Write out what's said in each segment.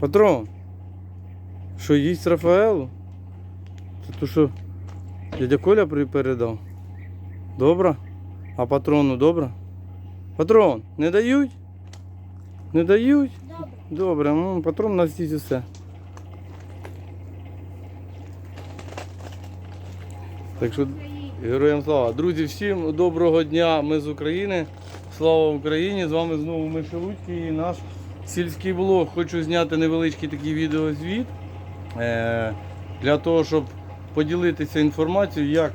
Патрон, що їсть Рафаелу? Це то що дядя Коля передав? Добре? А патрону добре? Патрон, не дають? Не дають? Добре. Добре, ну патрон на всі все. Так що героям слава. Друзі, всім доброго дня. Ми з України. Слава Україні! З вами знову Миша Луцький і наш сільський блог. Хочу зняти невеличкий такий відеозвіт е, для того, щоб поділитися інформацією, як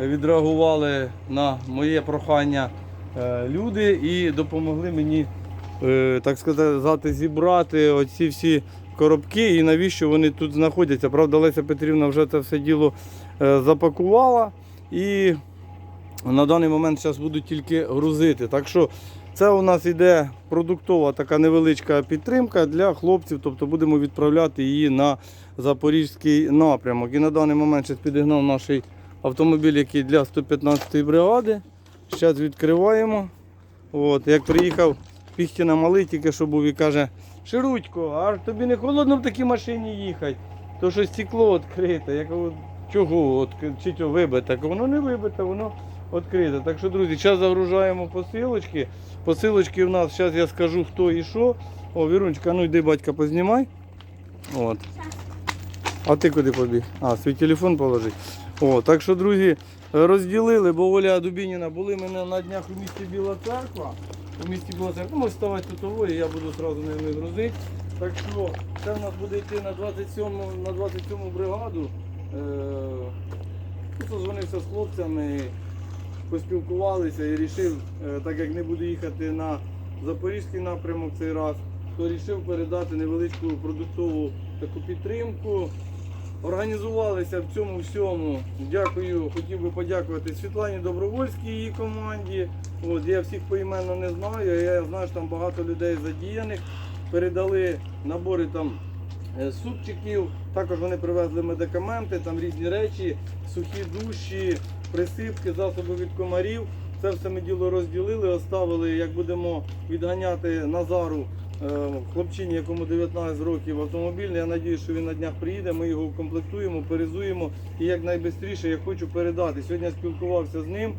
відреагували на моє прохання е, люди і допомогли мені, е, так сказати, зібрати оці всі коробки і навіщо вони тут знаходяться. Правда, Леся Петрівна вже це все діло запакувала і на даний момент зараз буду тільки грузити. Так що це у нас йде продуктова така невеличка підтримка для хлопців, тобто будемо відправляти її на запорізький напрямок. І на даний момент зараз підігнав наш автомобіль, який для 115-ї бригади. Зараз відкриваємо. От, як приїхав Піхтіна малий, тільки що був і каже, Ширудько, а тобі не холодно в такій машині їхати? То що стекло відкрите. Я чого? Чи то вибите? Воно не вибите, воно відкрите. Так що, друзі, зараз загружаємо посилочки. Посилочки у нас, зараз я скажу хто і що. О, Вірунчика, ну йди батька познімай. От. А ти куди побіг? А, свій телефон положить. О, так що, друзі, розділили, бо Оля Дубініна були мене на днях у місті Біла Церква. У місті Біла Церква. Ну, ставати тут і я буду одразу ними грузити. Так що це в нас буде йти на 27 на 27 бригаду. Е, ну, Созвонився з хлопцями, поспілкувалися і вирішив, е, так як не буду їхати на Запорізький напрямок цей раз, то вирішив передати невеличку продуктову таку підтримку. Організувалися в цьому всьому. Дякую, хотів би подякувати Світлані Добровольській її команді. От, я всіх поіменно не знаю. Я знаю, що там багато людей задіяних. Передали набори там супчиків. Також вони привезли медикаменти, там різні речі, сухі душі, присипки, засоби від комарів. Це все ми діло розділили, оставили, як будемо відганяти Назару е, хлопчині, якому 19 років автомобіль. Я сподіваюся, що він на днях приїде. Ми його укомплектуємо, перезуємо і якнайбистріше я хочу передати. Сьогодні я спілкувався з ним.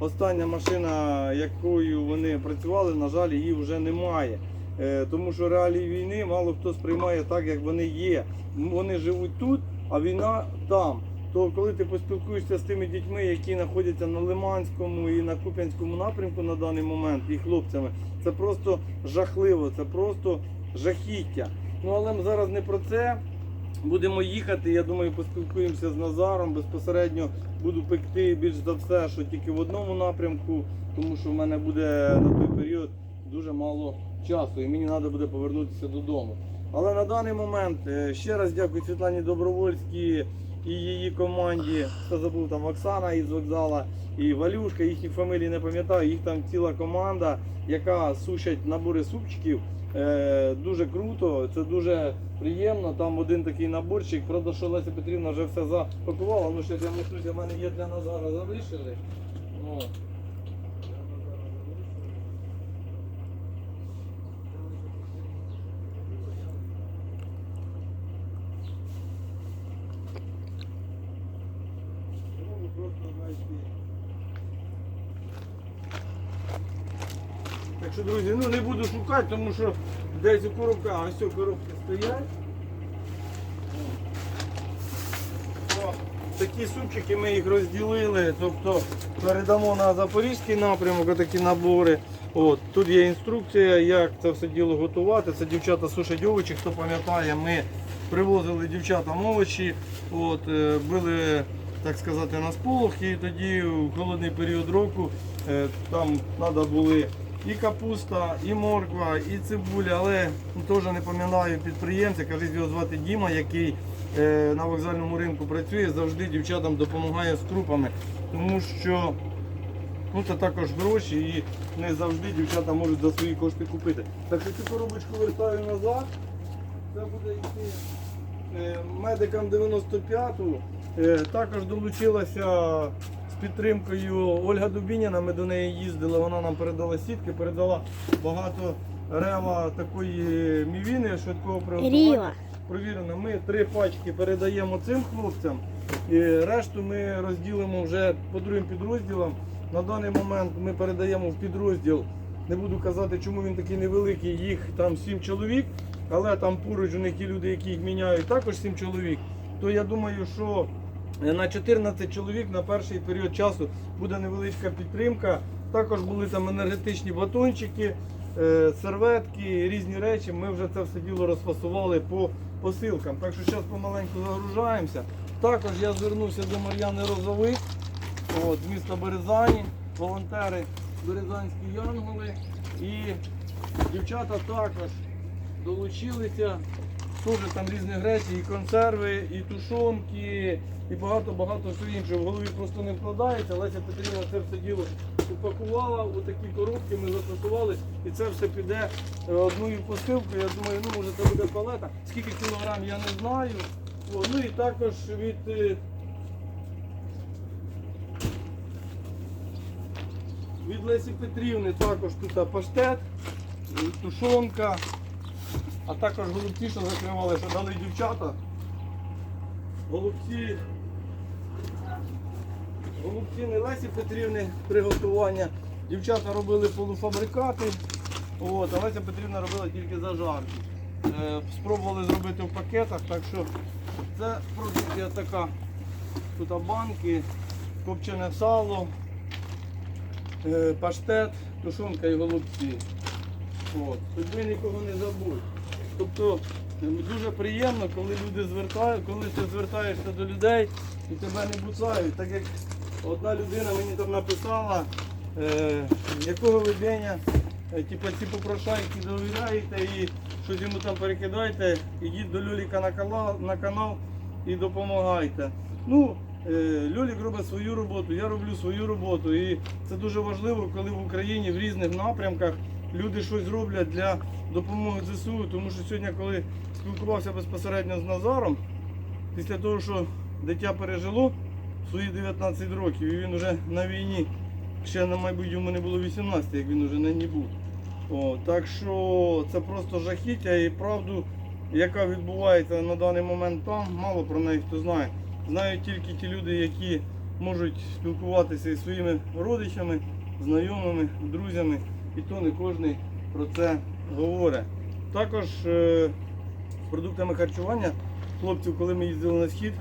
Остання машина, якою вони працювали, на жаль, її вже немає. Е, Тому що реалії війни мало хто сприймає так, як вони є. Вони живуть тут, а війна там. То коли ти поспілкуєшся з тими дітьми, які знаходяться на Лиманському і на Куп'янському напрямку на даний момент, і хлопцями, це просто жахливо, це просто жахіття. Ну але ми зараз не про це. Будемо їхати. Я думаю, поспілкуємося з Назаром. Безпосередньо буду пекти більш за все, що тільки в одному напрямку, тому що в мене буде на той період дуже мало часу, і мені треба буде повернутися додому. Але на даний момент е, ще раз дякую Світлані Добровольській і її команді. Хто забув там Оксана із вокзала і Валюшка, їхні фамілії не пам'ятаю. Їх там ціла команда, яка сушать набори супчиків. Е, дуже круто, це дуже приємно. Там один такий наборчик. Правда, що Леся Петрівна вже все запакувала. Ну, щось я мушу, в мене є для Назара залишили. О. Ну, просто знайти. Так що, друзі, ну не буду шукати, тому що десь у коробках, ось ці коробки стоять. Такі супчики ми їх розділили, тобто передамо на запорізький напрямок такі набори. От, тут є інструкція, як це все діло готувати. Це дівчата сушать овочі, хто пам'ятає, ми привозили дівчатам овочі, от, е, били, так сказати, на сполох і тоді в холодний період року е, там треба були і капуста, і морква, і цибуля, але теж не пам'ятаю підприємця, каже, його звати Діма, який е, на вокзальному ринку працює, завжди дівчатам допомагає з крупами, тому що ну, це також гроші і не завжди дівчата можуть за свої кошти купити. Так що цю коробочку вертаю назад. Це буде йти е, медикам 95-ту. Е, Також долучилася з підтримкою Ольга Дубініна. Ми до неї їздили, вона нам передала сітки, передала багато рева такої мівіни швидкого приготування. Провірено, ми три пачки передаємо цим хлопцям, і решту ми розділимо вже по другим підрозділам. На даний момент ми передаємо в підрозділ. Не буду казати, чому він такий невеликий, їх там 7 чоловік, але там поруч у них є люди, які їх міняють, також 7 чоловік. То я думаю, що на 14 чоловік на перший період часу буде невеличка підтримка. Також були там енергетичні батончики, е, серветки, різні речі. Ми вже це все діло розфасували по посилкам. Так що зараз помаленьку загружаємося. Також я звернувся до Мар'яни Розовик, от, з міста Березані, волонтери Березанські Янголи. І дівчата також долучилися. Теж там різні речі, і консерви, і тушонки, і багато-багато всього іншого. В голові просто не вкладається. Леся Петрівна це все діло упакувала у такі коробки, ми застосували, і це все піде е, одною посилкою. Я думаю, ну може це буде палета. Скільки кілограм я не знаю. О, ну і також від. е, Від Лесі Петрівни також тут паштет, тушонка, а також голубці, що закривали, що дали дівчата. Голубці. Голубці не Лесі Петрівни приготування. Дівчата робили полуфабрикати, от, а Леся Петрівна робила тільки зажарки. Е, спробували зробити в пакетах, так що це продукція така. Тут банки, копчене сало, е, паштет, тушонка і голубці. От. Нікого не забудь. Тобто е, дуже приємно, коли люди звертають, коли ти звертаєшся до людей і тебе не буцають. Так як одна людина мені там написала, е, якого ви Деня, е, типу, ці попрошайки довіряєте і щось йому там перекидайте, ідіть до Люліка на канал, на канал і допомагайте. Ну, е, Люлік робить свою роботу, я роблю свою роботу. І це дуже важливо, коли в Україні в різних напрямках люди щось роблять для допомоги ЗСУ. Тому що сьогодні, коли спілкувався безпосередньо з Назаром, після того, що дитя пережило свої 19 років, і він вже на війні, ще на мабуть йому не було 18, як він вже на ній був. О, так що це просто жахіття і правду, яка відбувається на даний момент там, мало про неї хто знає. Знають тільки ті люди, які можуть спілкуватися із своїми родичами, знайомими, друзями, і то не кожен про це говорить. Також е, з продуктами харчування хлопців, коли ми їздили на схід,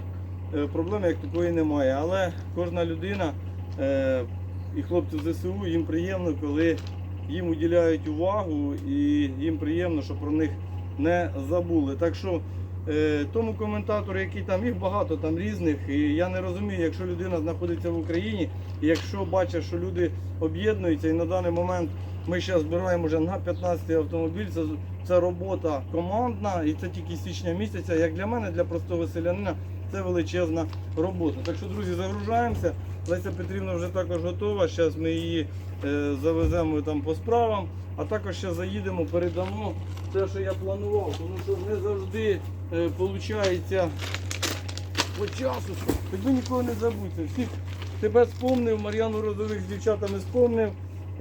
е, проблеми як такої немає. Але кожна людина е, і хлопців ЗСУ їм приємно, коли їм уділяють увагу і їм приємно, що про них не забули. Так що е, тому коментатору, який там їх багато там різних, і я не розумію, якщо людина знаходиться в Україні, і якщо бачить, що люди об'єднуються, і на даний момент ми зараз збираємо вже на 15 автомобіль. Це, це робота командна, і це тільки січня місяця. Як для мене, для простого селянина, це величезна робота. Так що, друзі, загружаємося. Леся Петрівна вже також готова. Зараз ми її е, завеземо там по справам, а також ще заїдемо, передамо те, що я планував, тому що не завжди виходить по часу. Би нікого не забудьте. Всіх тебе спомнив, Мар'яну Розових з дівчатами спомнив,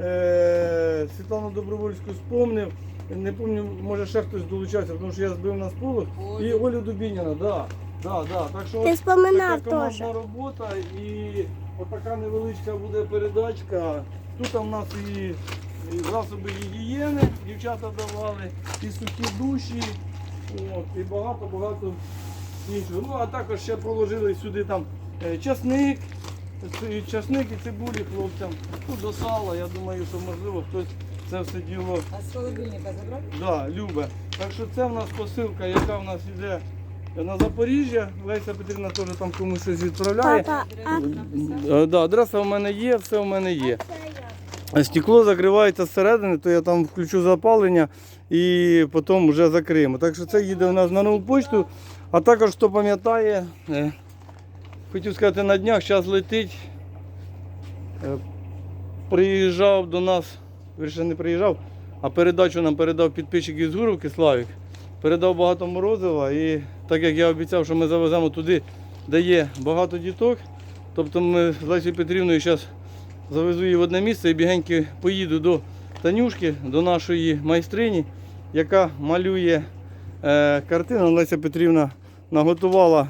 е, Світлану Добровольську спомнив. Не пам'ятаю, може ще хтось долучався, тому що я збив на сполох. І Олю Дубініна, да, да, да. Так що Ти от споминав така теж. командна робота і отака невеличка буде передачка. Тут у нас і, і засоби гігієни, дівчата давали, і сухі душі, от, і багато-багато іншого. Ну, а також ще положили сюди там е, часник, ц- часник і цибулі хлопцям. Ну, до сала, я думаю, що можливо хтось це все діло А з холодильника забрати? Да, любе. Так що це в нас посилка, яка в нас йде на Запоріжжя. Леся Петрівна теж там комусь щось відправляє. Папа, а Е, Да, адреса в мене є, все в мене є. Стекло закривається зсередини, то я там включу запалення і потім вже закриємо. Так що це їде у нас на нову почту. А також хто пам'ятає, е, хотів сказати на днях, зараз летить. Е, Приїжджав до нас, вірше не приїжджав, а передачу нам передав підписчик із Гуровки Славік. Передав багато морозива і так як я обіцяв, що ми завеземо туди, де є багато діток. Тобто ми з Лесією Петрівною зараз завезу її в одне місце і бігеньки поїду до Танюшки, до нашої майстрині, яка малює е, картину. Леся Петрівна наготувала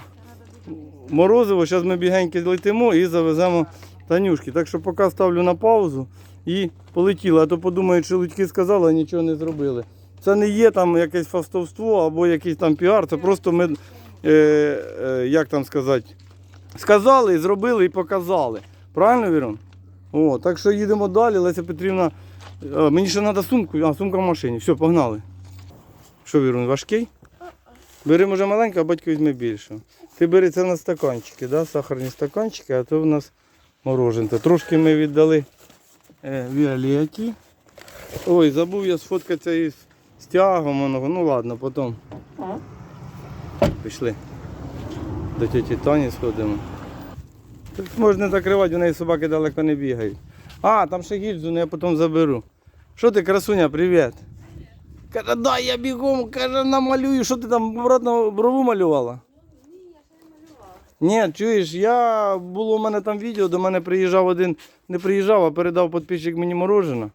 морозиво. Зараз ми бігеньки летимо і завеземо Танюшки. Так що поки ставлю на паузу і полетіли. А то подумають, що Лудьки сказали, а нічого не зробили. Це не є там якесь фастовство або якийсь там піар. Це просто ми, е, е, як там сказати, сказали, зробили і показали. Правильно, Вірон? О, так що їдемо далі. Леся Петрівна. е, Мені ще треба сумку, а сумка в машині. Все, погнали. Що, Вірун, важкий? Бери, може, маленький, а батько візьме більше. Ти бери це на стаканчики, да? сахарні стаканчики, а то в нас мороженце. Трошки ми віддали е, Віолеті. Ой, забув я сфоткатися із стягом. воно. Ну ладно, потім. Пішли. До тіті Тані сходимо. Тут можна закривати, у неї собаки далеко не бігають. А, там ще гільзу, ну я потім заберу. Що ти, красуня, привіт. Каже, дай я бігом, каже, намалюю. Що ти там обратно брову малювала? Ні, чуєш, я було у мене там відео, до мене приїжджав один, не приїжджав, а передав підписчик мені мороженое.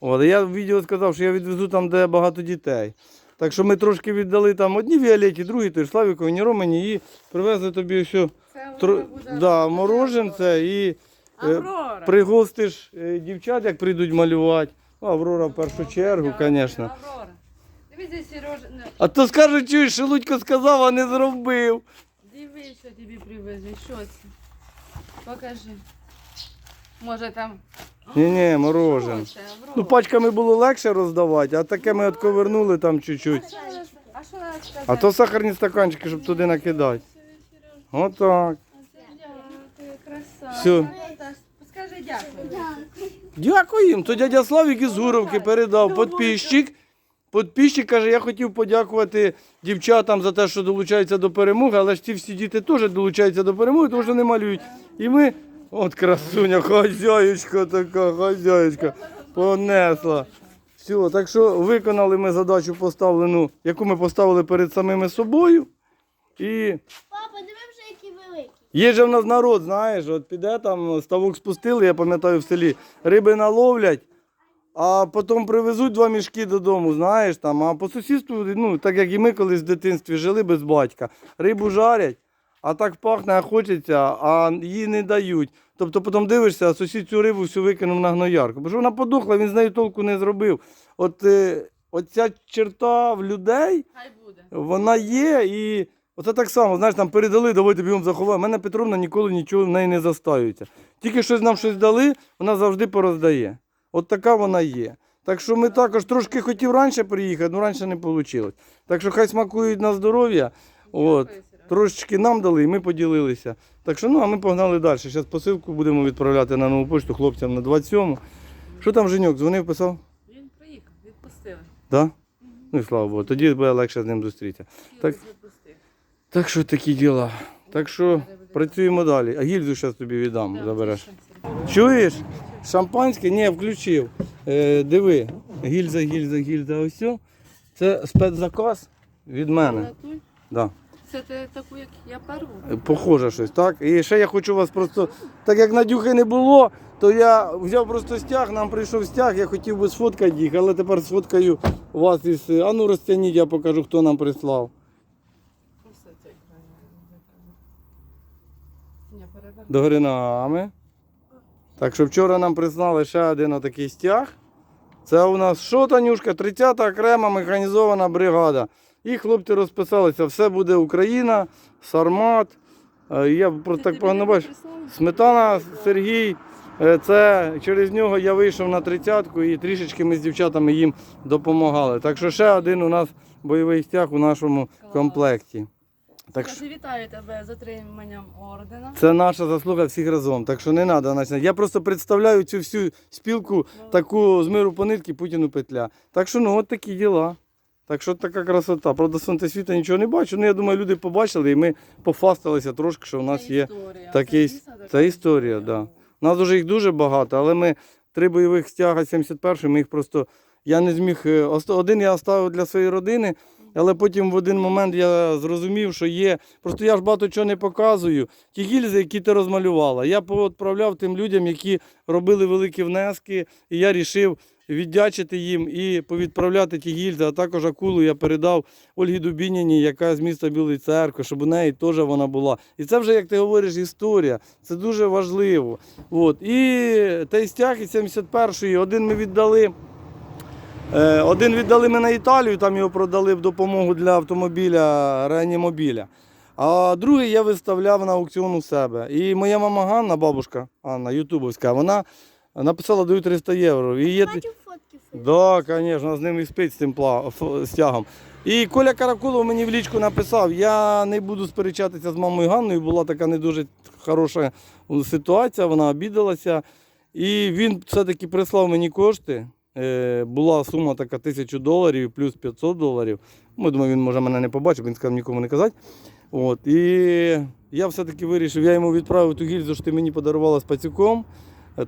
От, я в відео сказав, що я відвезу там, де багато дітей. Так що ми трошки віддали там одні Віолеті, другі, той Славікові, Романі, і привезли тобі все буде да, мороженце і е, пригостиш е, дівчат, як прийдуть малювати. Ну, Аврора в першу чергу, звісно. А то скажуть, чуєш, що Лудько сказав, а не зробив. Дивись, що тобі привезли. Що це? Покажи. Може там. Ні-ні, морожен. Що це, Аврора? Ну, пачками було легше роздавати, а таке ми отковернули там чуть-чуть. А що то сахарні стаканчики, щоб туди накидати. Отак. Дякую, краса. Всё. Скажи дякую. Дякую їм. То дядя Славік із Гуровки передав підписчик. Підписчик каже, я хотів подякувати дівчатам за те, що долучаються до перемоги, але ж ці всі діти теж долучаються до перемоги, тому що не малюють. І ми, от красуня, хазяючка така, хазяючка, понесла. Все, так що виконали ми задачу поставлену, яку ми поставили перед самими собою. І Папа, диви вже які великі. Є же в нас народ, знаєш, от піде там, ставок спустили, я пам'ятаю в селі, риби наловлять, а потім привезуть два мішки додому, знаєш там, а по сусідству, ну, так як і ми колись в дитинстві жили без батька, рибу жарять, а так пахне, а хочеться, а її не дають. Тобто потім дивишся, а сусід цю рибу всю викинув на гноярку. Бо що вона подохла, він з нею толку не зробив. От е, оця черта в людей, Хай буде. вона є і оце так само, знаєш, там передали, давайте бігом заховаємо. Мене Петровна ніколи нічого в неї не застаюється. Тільки щось нам щось дали, вона завжди пороздає. От така вона є. Так що ми також трошки хотів раніше приїхати, але раніше не вийшло. Так що хай смакують на здоров'я. От. Трошечки нам дали, і ми поділилися. Так що, ну, а ми погнали далі. Зараз посилку будемо відправляти на нову пошту хлопцям на 27. Що там Женьок, дзвонив, писав? Він приїхав, відпустили. Да? Ну і слава Богу, тоді буде легше з ним зустрітися. Так. Так що такі діла. Так що працюємо далі. А гільзу зараз тобі віддам, забереш. Чуєш? Шампанське? Ні, включив. Е, диви, гільза, гільза, гільза, ось. Це спецзаказ від мене. Да. Це ти таку, як я першу? Е, Похоже щось, так? І ще я хочу вас просто. Так як Надюхи не було, то я взяв просто стяг, нам прийшов стяг, я хотів би сфоткати їх, але тепер сфоткаю вас із. А ну розтягніть, я покажу, хто нам прислав. Цей Догори ногами. Так що вчора нам прислали ще один отакий стяг. Це у нас що, Танюшка? 30-та окрема механізована бригада. І хлопці розписалися, все буде Україна, Сармат. Е, Я про так погано бачу. Сметана Сергій. е, Це через нього я вийшов на тридцятку і трішечки ми з дівчатами їм допомагали. Так що ще один у нас бойовий стяг у нашому комплекті. Так що вітаю тебе з отриманням ордена. це наша заслуга всіх разом. Так що не треба починати. Я просто представляю цю всю спілку таку з миру по нитки Путіну петля. Так що ну от такі діла. Так що така красота. Правда, сонце світа нічого не бачу. Ну я думаю, люди побачили і ми пофасталися трошки, що у нас Це є. історія. така це історія, да. У нас вже їх дуже багато, але ми три бойових стяга 71 ми їх просто. Я не зміг. е, Один я оставив для своєї родини, але потім в один момент я зрозумів, що є. Просто я ж багато чого не показую. Ті гільзи, які ти розмалювала, я відправляв тим людям, які робили великі внески, і я рішив. віддячити їм і повідправляти ті гільзи, а також акулу я передав Ольгі Дубініні, яка з міста Білої церкви, щоб у неї теж вона була. І це вже, як ти говориш, історія. Це дуже важливо. От. І той стяг із 71-ї, один ми віддали. Е, Один віддали ми на Італію, там його продали в допомогу для автомобіля реанімобіля. А другий я виставляв на аукціон у себе. І моя мама Ганна, бабушка Анна, ютубовська, вона написала даю 300 євро. І є... Фотки. Фейс. Да, звісно, з ним і спить з цим пла... стягом. І Коля Каракулов мені в лічку написав, я не буду сперечатися з мамою Ганною, була така не дуже хороша ситуація, вона обідалася. І він все-таки прислав мені кошти. Е, була сума така тисячу доларів плюс 500 доларів. Ми думаю, він може мене не побачив, він сказав нікому не казати. От, і я все-таки вирішив, я йому відправив ту гільзу, що ти мені подарувала з пацюком.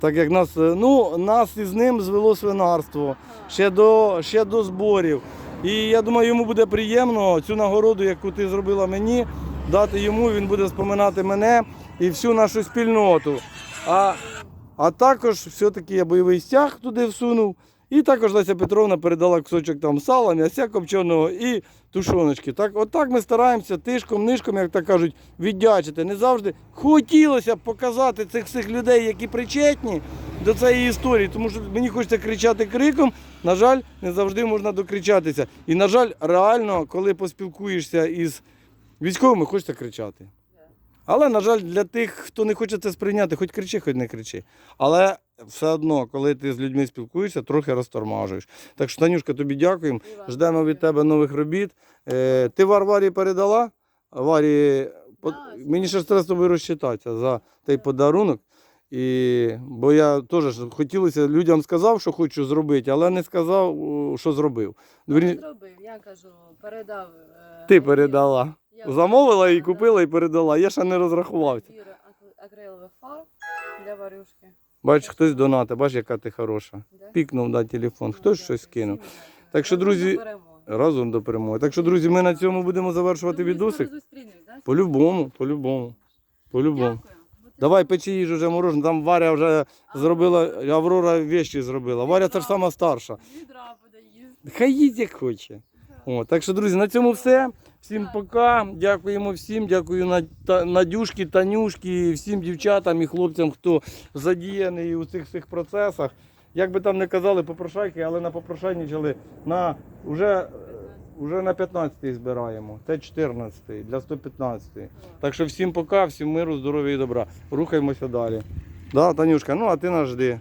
Так як нас, е, ну, нас із ним звело свинарство ще до, ще до зборів. І я думаю, йому буде приємно цю нагороду, яку ти зробила мені, дати йому. Він буде споминати мене і всю нашу спільноту. А, а також все-таки я бойовий стяг туди всунув. І також Леся Петровна передала кусочок там сала, м'яся копченого і тушоночки. Так, отак ми стараємося тишком, нишком, як так кажуть, віддячити. Не завжди хотілося б показати цих всіх людей, які причетні до цієї історії, тому що мені хочеться кричати криком. На жаль, не завжди можна докричатися. І, на жаль, реально, коли поспілкуєшся із військовими, хочеться кричати. Але, на жаль, для тих, хто не хоче це сприйняти, хоч кричи, хоч не кричи. Але все одно, коли ти з людьми спілкуєшся, трохи розтормажуєш. Так що, Танюшка, тобі дякуємо. Ждемо від тебе нових робіт. Е, ти Вар Варі передала? Варі, по- мені ще треба з тобою розчитатися за той подарунок. І, бо я теж хотілося людям сказав, що хочу зробити, але не сказав, що зробив. Вірні- не зробив, я кажу, передав. е, Ти передала. Я Замовила і купила і передала. Я ще не розрахувався. Акрилових фарб для варюшки. Бач, хтось донати, бач, яка ти хороша. Пікнув да, телефон, Ну, хтось щось кинув. Так що, друзі. Разом до перемоги. Так що, друзі, ми на цьому будемо завершувати Ну, відосик. По-любому, по-любому. По-любому. Давай печи їжу вже морожене. Там Варя вже зробила, Аврора вещі зробила. Варя це ж сама старша. Хай їсть як хоче. О, так що, друзі, на цьому все. Всім пока. Дякуємо всім. Дякую Надюшки, Танюшки, всім дівчатам і хлопцям, хто задіяний у цих всіх процесах. Як би там не казали попрошайки, але на попрошайничали на вже, вже на 15-й збираємо. Це 14-й для 115-ї. Так що всім пока, всім миру, здоров'я і добра. Рухаємося далі. Да, Танюшка, ну а ти нас жди.